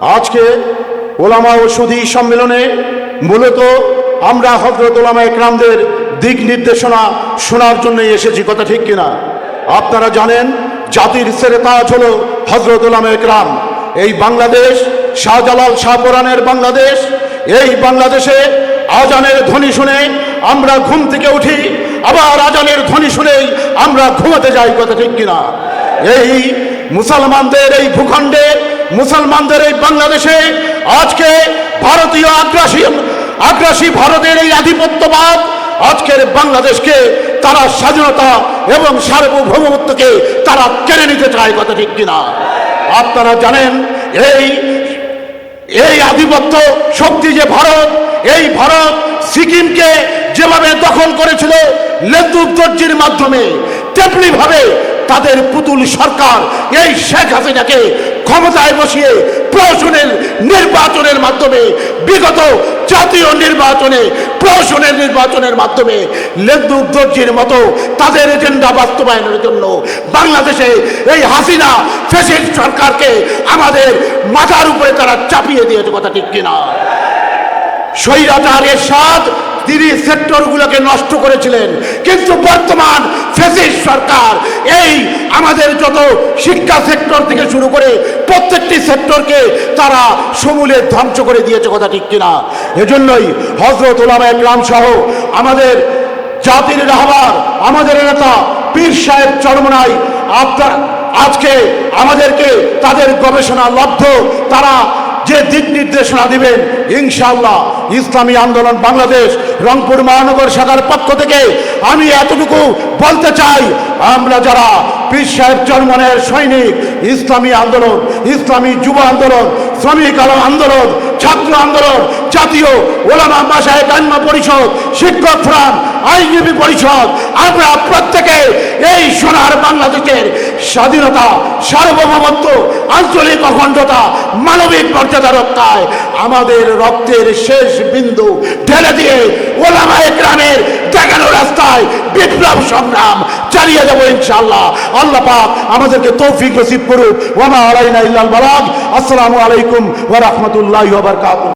আজকে ওলামা ও সম্মেলনে মূলত আমরা হজরত ওলামা একরামদের দিক নির্দেশনা শোনার জন্যই এসেছি, কথা ঠিক কিনা? আপনারা জানেন, জাতির সেরে তাজ হল হজরত ওলামা একরাম। এই বাংলাদেশ, শাহজালাল শাহপুরানের বাংলাদেশ, এই বাংলাদেশে আজানের ধ্বনি শুনে আমরা ঘুম থেকে উঠি, আবার আজানের ধ্বনি শুনেই আমরা ঘুমাতে যাই, কথা ঠিক কিনা? এই মুসলমানদের এই ভূখণ্ডে মুসলমানদের এই বাংলাদেশে আজকে ভারতীয় আগ্রাসী আগ্রাসী ভারতের এই আধিপত্যবাদ আজকের বাংলাদেশকে তারা স্বাধীনতা এবং সার্বভৌমত্বকে তারা কেড়ে নিতে চায় কথা ঠিক কিনা? আপনারা জানেন, এই এই আধিপত্য শক্তি যে ভারত, এই ভারত সিকিমকে যেভাবে দখল করেছিল লেন্দুক দর্জির মাধ্যমে তেমনি ভাবে তাদের পুতুল সরকার এই শেখ হাসিনাকে ক্ষমতায় বসিয়ে প্রশাসনের নির্বাচনের মাধ্যমে, বিগত জাতীয় নির্বাচনে প্রশাসনের নির্বাচনের মাধ্যমে লেন্দুক দর্জির মতো তাদের এজেন্ডা বাস্তবায়নের জন্য বাংলাদেশে এই হাসিনা ফেসিস সরকারকে আমাদের মাথার উপরে তারা চাপিয়ে দিয়েছে, কথা ঠিক কিনা? স্বৈরাচার এরশাদ তিনি সেক্টরগুলোকে নষ্ট করেছিলেন। কিন্তু বর্তমান ফেসিস সরকার এই আমাদের যত শিক্ষা সেক্টর থেকে শুরু করে প্রত্যেকটি সেক্টরকে তারা সমূলে ধ্বংস করে দিয়েছে কথা ঠিক কিনা। এজন্যই হজরত ওলামা একরাম সহ আমাদের জাতির রাহবার, আমাদের নেতা পীর সাহেব চরমনাই আপনার আজকে আমাদেরকে তাদের গবেষণা লব্ধ, তারা যে দিক নির্দেশনা দিবেন ইনশাল্লাহ ইসলামী আন্দোলন বাংলাদেশ রংপুর মহানগর শাখার পক্ষ থেকে আমি এতটুকু বলতে চাই, আমরা যারা পীর সাহেব চরমনের সৈনিক, ইসলামী আন্দোলন, ইসলামী যুব আন্দোলন, শ্রমিক আলো আন্দোলন, ছাত্র আন্দোলন, জাতীয় ওলামা মাসায় কান্না পরিষদ, শিক্ষক ফোরাম আইনজীবী পরিষদ, আমরা প্রত্যেকে এই সোনার বাংলাদেশের স্বাধীনতা, সার্বভৌমত্ব, আঞ্চলিক অখণ্ডতা, মানবিক মর্যাদা রক্ষায় আমাদের রক্তের শেষ বিন্দু ঢেলে দিয়ে ওলামা গ্রামের দেখানো রাস্তায় বিপ্লব সংগ্রাম চালিয়ে যাব ইনশাআল্লাহ। আল্লাহ পাক আমাদেরকে তৌফিক নসিব করুক। ওমা আলাইনা ইল্লাল বালাগ। আসসালামু আলাইকুম ওয়া রাহমাতুল্লাহি ওয়া বারাকাতুহু।